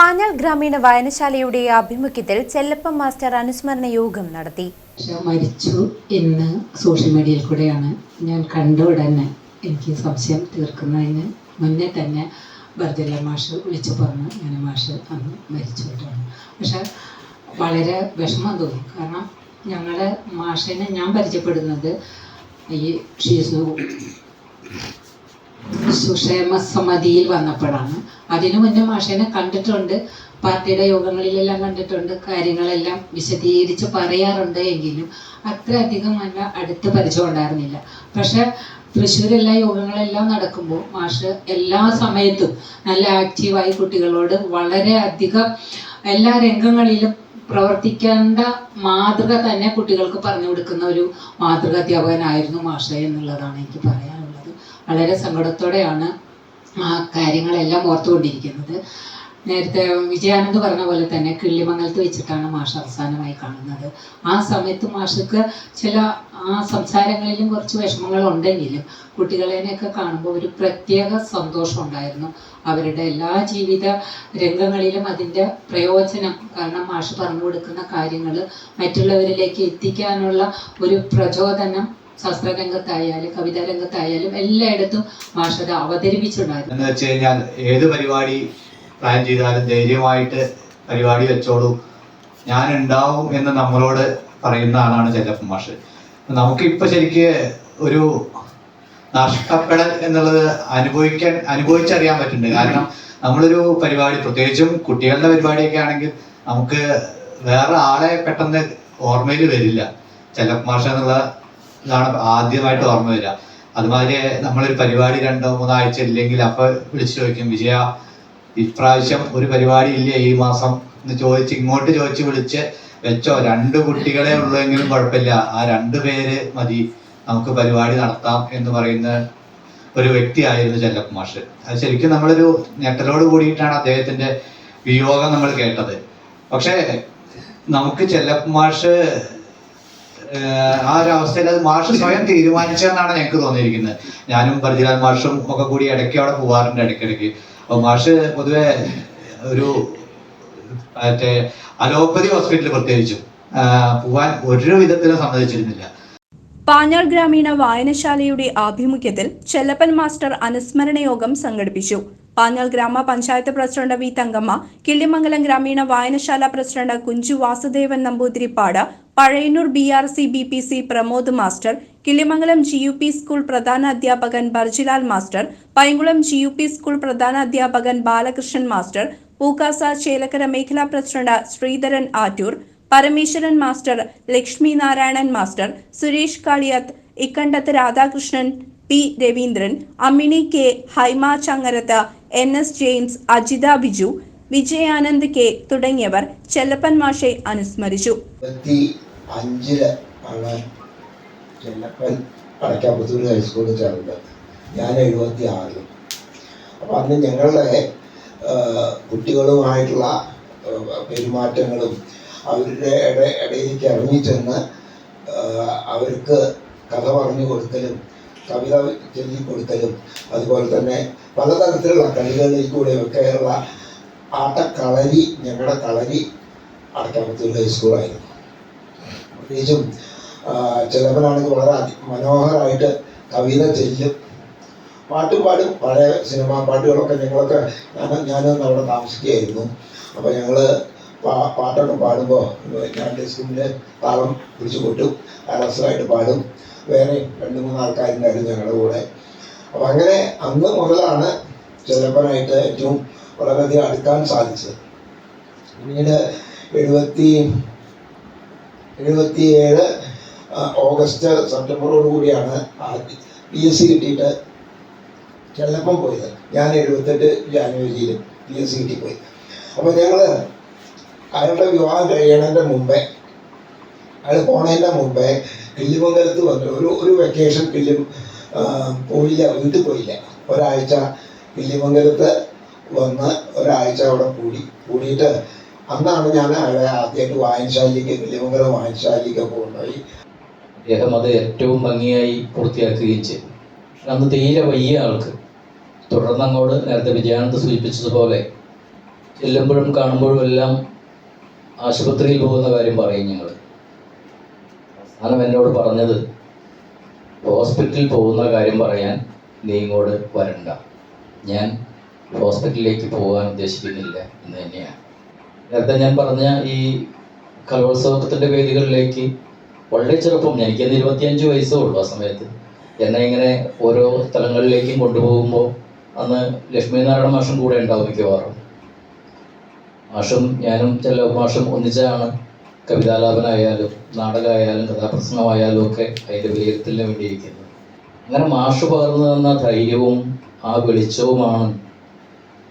പാഞ്ഞാൾ ഗ്രാമീണ വായനശാലയുടെ ആഭിമുഖ്യത്തിൽ ചെല്ലപ്പ മാസ്റ്റർ അനുസ്മരണ യോഗം നടത്തി. മരിച്ചു എന്ന് സോഷ്യൽ മീഡിയയിൽ കൂടെയാണ് ഞാൻ കണ്ട ഉടനെ എനിക്ക് സംശയം തീർക്കുന്നതിന് മുന്നേ തന്നെ ബർദില്ല മാഷ് വിളിച്ചു പറഞ്ഞു. ഞാൻ മാഷ് അന്ന് മരിച്ചു വിട്ടാണ് പക്ഷെ വളരെ വിഷമം തോന്നി. കാരണം ഞങ്ങളെ മാഷിനെ ഞാൻ പരിചയപ്പെടുന്നത് ഈ ഷീസു സുക്ഷേമ സമിതിയിൽ വന്നപ്പോഴാണ്. അതിനു മുന്നേ മാഷേനെ കണ്ടിട്ടുണ്ട്. പാർട്ടിയുടെ യോഗങ്ങളിലെല്ലാം കണ്ടിട്ടുണ്ട്. കാര്യങ്ങളെല്ലാം വിശദീകരിച്ച് പറയാറുണ്ട് എങ്കിലും അത്ര അധികം നല്ല അടുത്ത് പരിചയം ഉണ്ടായിരുന്നില്ല. പക്ഷെ തൃശ്ശൂരെല്ലാം യോഗങ്ങളെല്ലാം നടക്കുമ്പോൾ മാഷ് എല്ലാ സമയത്തും നല്ല ആക്റ്റീവായി കുട്ടികളോട് വളരെ അധികം എല്ലാ രംഗങ്ങളിലും പ്രവർത്തിക്കേണ്ട മാതൃക തന്നെ കുട്ടികൾക്ക് പറഞ്ഞു കൊടുക്കുന്ന ഒരു മാതൃക അധ്യാപകനായിരുന്നു മാഷ എന്നുള്ളതാണ് എനിക്ക് പറയാനുള്ളത്. വളരെ സങ്കടത്തോടെയാണ് ആ കാര്യങ്ങളെല്ലാം ഓർത്തുകൊണ്ടിരിക്കുന്നത്. നേരത്തെ വിജയാനന്ദ് പറഞ്ഞ പോലെ തന്നെ കിള്ളിമംഗലത്ത് വെച്ചിട്ടാണ് മാഷ് അവസാനമായി കാണുന്നത്. ആ സമയത്ത് മാഷക്ക് ചില ആ സംസാരങ്ങളിലും കുറച്ച് വിഷമങ്ങൾ ഉണ്ടെങ്കിലും കുട്ടികളെയൊക്കെ കാണുമ്പോൾ ഒരു പ്രത്യേക സന്തോഷം ഉണ്ടായിരുന്നു. അവരുടെ എല്ലാ ജീവിത രംഗങ്ങളിലും അതിന്റെ പ്രയോജനം കാരണം മാഷ് പറഞ്ഞു കൊടുക്കുന്ന കാര്യങ്ങൾ മറ്റുള്ളവരിലേക്ക് എത്തിക്കാനുള്ള ഒരു പ്രചോദനം ശാസ്ത്രരംഗത്തായാലും കവിതാ രംഗത്തായാലും എല്ലായിടത്തും മാഷത് അവതരിപ്പിച്ചിട്ടുണ്ടായിരുന്നു. എന്ന് വെച്ച് കഴിഞ്ഞാൽ ഏത് പരിപാടി പ്ലാൻ ചെയ്താലും ധൈര്യമായിട്ട് പരിപാടി വെച്ചോളൂ. ഞാൻ ഉണ്ടാവും എന്ന് നമ്മളോട് പറയുന്ന ആളാണ് ചെല്ലപ്പൻ മാഷ്. നമുക്ക് ഇപ്പൊ ശരിക്ക് ഒരു നഷ്ടപ്പെടൽ എന്നുള്ളത് അനുഭവിക്കാൻ അനുഭവിച്ചറിയാൻ പറ്റുന്നുണ്ട്. കാരണം നമ്മളൊരു പരിപാടി പ്രത്യേകിച്ചും കുട്ടികളുടെ പരിപാടിയൊക്കെ ആണെങ്കിൽ നമുക്ക് വേറെ ആളെ പെട്ടെന്ന് ഓർമ്മയിൽ വരില്ല. ചെല്ലപ്പൻ മാഷ എന്നുള്ള ഇതാണ് ആദ്യമായിട്ട് ഓർമ്മ വരിക. അതുമാതിരി നമ്മളൊരു പരിപാടി രണ്ടോ മൂന്നോ ആഴ്ച ഇല്ലെങ്കിൽ അപ്പൊ വിളിച്ചു ചോദിക്കും വിജയ ഇപ്രാവശ്യം ഒരു പരിപാടി ഇല്ല ഈ മാസം? എന്ന് ചോദിച്ച് ഇങ്ങോട്ട് ചോദിച്ച് വിളിച്ച് വെച്ചോ. രണ്ട് കുട്ടികളെ ഉള്ളെങ്കിലും കുഴപ്പമില്ല. ആ രണ്ട് പേര് മതി. നമുക്ക് പരിപാടി നടത്താം എന്ന് പറയുന്ന ഒരു വ്യക്തിയായിരുന്നു ആയിരുന്നു മാഷ്. അത് ശരിക്കും നമ്മളൊരു ഞെട്ടലോട് കൂടിയിട്ടാണ് അദ്ദേഹത്തിന്റെ വിയോഗം നമ്മൾ കേട്ടത്. പക്ഷേ നമുക്ക് ചെല്ലപ്പ ആ ഒരു അവസ്ഥയിൽ അത് മാഷ് സ്വയം തീരുമാനിച്ചതെന്നാണ് ഞങ്ങൾക്ക് തോന്നിയിരിക്കുന്നത്. ഞാനും ബർജിലാൽ മാഷും ഒക്കെ കൂടി ഇടയ്ക്ക് അവിടെ പോവാറുണ്ട് ഇടയ്ക്കിടയ്ക്ക്. അപ്പൊ മാഷ് പൊതുവെ ഒരു മറ്റേ അലോപ്പതി ഹോസ്പിറ്റലിൽ പ്രത്യേകിച്ചും പോവാൻ ഒരു വിധത്തിലും സമ്മതിച്ചിരുന്നില്ല. പാഞ്ഞാൾ ഗ്രാമീണ വായനശാലയുടെ ആഭിമുഖ്യത്തിൽ ചെല്ലപ്പൻ മാസ്റ്റർ അനുസ്മരണ യോഗം സംഘടിപ്പിച്ചു. പാഞ്ഞാൾ ഗ്രാമപഞ്ചായത്ത് പ്രസിഡന്റ് വി തങ്കമ്മ കിള്ളിമംഗലം ഗ്രാമീണ വായനശാല president Kunchu Vasudevan Namboothiripad Pazhayannur B R C B P C Pramod master Killimangalam G U P school പ്രധാന അധ്യാപകൻ Barjilal master Painkulam G U P school പ്രധാന അധ്യാപകൻ ബാലകൃഷ്ണൻ മാസ്റ്റർ പൂക്കാസ ചേലക്കര മേഖലാ president Sreedharan Attoor Parameswaran master Lakshmi Narayanan master Suresh Kaliyath Ikkandath Radhakrishnan P Raveendran Ammini K Haima Changarath N S James Ajitha Biju Vijayanand K തുടങ്ങിയവർ ചെല്ലപ്പൻ മാഷെ അനുസ്മരിച്ചു. അഞ്ചിൽ ആണ് ചെല്ലപ്പൻ അടയ്ക്കാപ്പത്തൂർ ഹൈസ്കൂളിൽ ചേർന്നത്. ഞാൻ എഴുപത്തി ആറിലും. അപ്പം അന്ന് ഞങ്ങളുടെ കുട്ടികളുമായിട്ടുള്ള പെരുമാറ്റങ്ങളും അവരുടെ ഇട ഇടയിലേക്ക് ഇറങ്ങിച്ചെന്ന് അവർക്ക് കഥ പറഞ്ഞു കൊടുക്കലും കവിത ചൊല്ലി കൊടുക്കലും അതുപോലെ തന്നെ പലതരത്തിലുള്ള കളികളിൽ കൂടെയൊക്കെയുള്ള ആട്ടക്കളരി ഞങ്ങളുടെ കളരി അടയ്ക്കാപ്പത്തൂർ ഹൈസ്കൂളായിരുന്നു പ്രത്യേകിച്ചും ചിലവനാണെങ്കിൽ വളരെ മനോഹരമായിട്ട് കവിത ചെല്ലും. പാട്ടും പാടും പഴയ സിനിമാ പാട്ടുകളൊക്കെ ഞങ്ങളൊക്കെ ഞാൻ ഞാനൊന്ന് അവിടെ താമസിക്കുകയായിരുന്നു. അപ്പോൾ ഞങ്ങൾ പാ പാട്ടൊക്കെ പാടുമ്പോൾ ഞാൻ സ്കൂളിൽ താളം പിടിച്ചു കൊട്ടും രസമായിട്ട് പാടും. വേറെ രണ്ട് മൂന്ന് ആൾക്കാരുണ്ടായിരുന്നു ഞങ്ങളുടെ കൂടെ. അപ്പൊ അങ്ങനെ അന്ന് മുതലാണ് ചെലപ്പനായിട്ട് ഏറ്റവും വളരെയധികം അടുക്കാൻ സാധിച്ചത്. പിന്നീട് എഴുപത്തി എഴുപത്തിയേഴ് ഏഴ് ഓഗസ്റ്റ് സെപ്റ്റംബറോട് കൂടിയാണ് പി എസ് സി കിട്ടിയിട്ട് ചെല്ലപ്പം പോയത്. ഞാൻ എഴുപത്തെട്ട് ജാനുവരിയിൽ പി എസ് സി കിട്ടിപ്പോയി. അപ്പോൾ ഞങ്ങൾ അയാളുടെ വിവാഹം കഴിയണതിന്റെ മുമ്പേ അയാൾ പോണതിന്റെ മുമ്പേ കിള്ളിമംഗലത്ത് വന്നു ഒരു ഒരു വെക്കേഷൻ കിള്ളി പോയില്ല വീട്ടിൽ പോയില്ല. ഒരാഴ്ച കിള്ളിമംഗലത്ത് വന്ന് ഒരാഴ്ച അവിടെ കൂടി. കൂടിയിട്ട് അന്നാണ് ഞാൻ അയാളെ ആദ്യമായിട്ട് വായനശാലയിലേക്ക് കിള്ളിമംഗലം വായനശാലിക്ക് കൊണ്ടുപോയി. അദ്ദേഹം അത് ഏറ്റവും ഭംഗിയായി പൂർത്തിയാക്കുകയും ചെയ്തു. അന്ന് തീരെ വയ്യ ആൾക്ക്. തുടർന്ന് അങ്ങോട്ട് നേരത്തെ വിജയാനന്ദ് സൂചിപ്പിച്ചതുപോലെ ചെല്ലുമ്പോഴും കാണുമ്പോഴും എല്ലാം ആശുപത്രിയിൽ പോകുന്ന കാര്യം പറയും ഞങ്ങൾ അവസാനം എന്നോട് പറഞ്ഞത് ഹോസ്പിറ്റലിൽ പോകുന്ന കാര്യം പറയാൻ നീ ഇങ്ങോട്ട് വരണ്ട. ഞാൻ ഹോസ്പിറ്റലിലേക്ക് പോകാൻ ഉദ്ദേശിക്കുന്നില്ല എന്ന് തന്നെയാണ്. നേരത്തെ ഞാൻ പറഞ്ഞ ഈ കലോത്സവത്തിന്റെ വേദികളിലേക്ക് വളരെ ചെറുപ്പം എനിക്കന്ന് ഇരുപത്തിയഞ്ച് വയസ്സേ ഉള്ളൂ ആ സമയത്ത്. എന്നെ ഇങ്ങനെ ഓരോ സ്ഥലങ്ങളിലേക്കും കൊണ്ടുപോകുമ്പോൾ അന്ന് ലക്ഷ്മിനാരായണ മാഷും കൂടെ ഉണ്ടാവും മിക്കവാറും. മാഷും ഞാനും ചില മാഷും ഒന്നിച്ചാണ് കവിതാലാപനായാലും നാടകമായാലും കഥാപ്രസംഗമായാലും ഒക്കെ അതിന്റെ വിലയിരുത്തലിന് വേണ്ടിയിരിക്കുന്നു. അങ്ങനെ മാഷ് പകർന്നു തന്ന ധൈര്യവും ആ വെളിച്ചവുമാണ്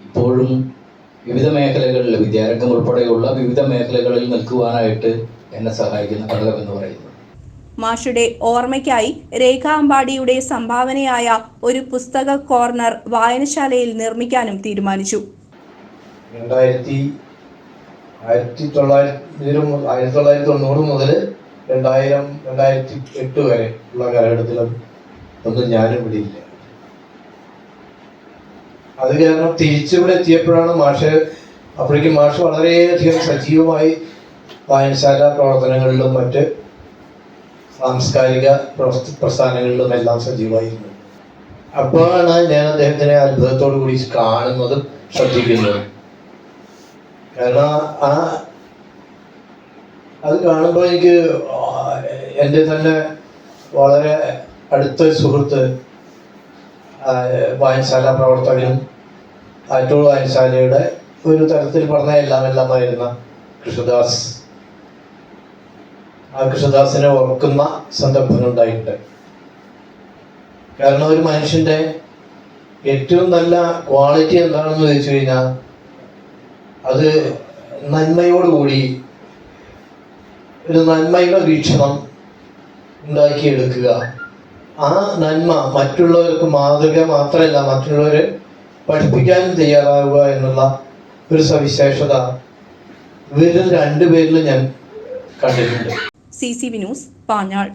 ഇപ്പോഴും വിവിധ മേഖലകളിൽ വിദ്യാരംഗം ഉൾപ്പെടെയുള്ള വിവിധ മേഖലകളിൽ നിൽക്കുവാനായിട്ട് എന്നെ സഹായിക്കുന്ന ഘടകം എന്ന് പറയുന്നത്. മാഷുടെ ഓർമ്മയ്ക്കായി രേഖ അമ്പാടിയുടെ സംഭാവനയായ ഒരു പുസ്തക കോർണർ വായനശാലയിൽ നിർമ്മിക്കാനും തീരുമാനിച്ചു. രണ്ടായിരത്തി ആയിരത്തി തൊള്ളായിരത്തി ആയിരത്തി തൊള്ളായിരത്തി തൊണ്ണൂറ് മുതൽ രണ്ടായിരം രണ്ടായിരത്തി എട്ട് വരെ ഉള്ള കാലഘട്ടത്തിലും ഒന്നും ഞാനും ഇവിടെ ഇല്ല. അത് കാരണം തിരിച്ചിവിടെ എത്തിയപ്പോഴാണ് മാഷ് അപ്പോഴേക്കും മാഷ് വളരെയധികം സജീവമായി വായനശാല പ്രവർത്തനങ്ങളിലും മറ്റ് സാംസ്കാരിക പ്രസ്ഥാനങ്ങളിലും എല്ലാം സജീവമായിരുന്നു. അപ്പോഴാണ് ഞാൻ അദ്ദേഹത്തിനെ അത്ഭുതത്തോടു കൂടി കാണുന്നതും ശ്രദ്ധിക്കുന്നതും. കാരണം ആ അത് കാണുമ്പോൾ എനിക്ക് എന്റെ തന്നെ വളരെ അടുത്ത സുഹൃത്ത് വായനശാല പ്രവർത്തകനും ആറ്റൂർ വായനശാലയുടെ ഒരു തരത്തിൽ പറഞ്ഞ എല്ലാം എല്ലാമായിരുന്ന കൃഷ്ണദാസ്. ആ കൃഷ്ണദാസിനെ ഓർക്കുന്ന സന്ദർഭങ്ങൾ ഉണ്ടായിട്ടുണ്ട്. കാരണം ഒരു മനുഷ്യന്റെ ഏറ്റവും നല്ല ക്വാളിറ്റി എന്താണെന്ന് ചോദിച്ചു കഴിഞ്ഞാൽ അത് നന്മയോടുകൂടി ഒരു നന്മയുടെ വീക്ഷണം ഉണ്ടാക്കിയെടുക്കുക. ആ നന്മ മറ്റുള്ളവർക്ക് മാതൃക മാത്രമല്ല മറ്റുള്ളവരെ പഠിപ്പിക്കാനും തയ്യാറാവുക എന്നുള്ള ഒരു സവിശേഷത ഇവരിൽ രണ്ടുപേരിലും ഞാൻ കണ്ടിട്ടുണ്ട്. C C V news Panjal.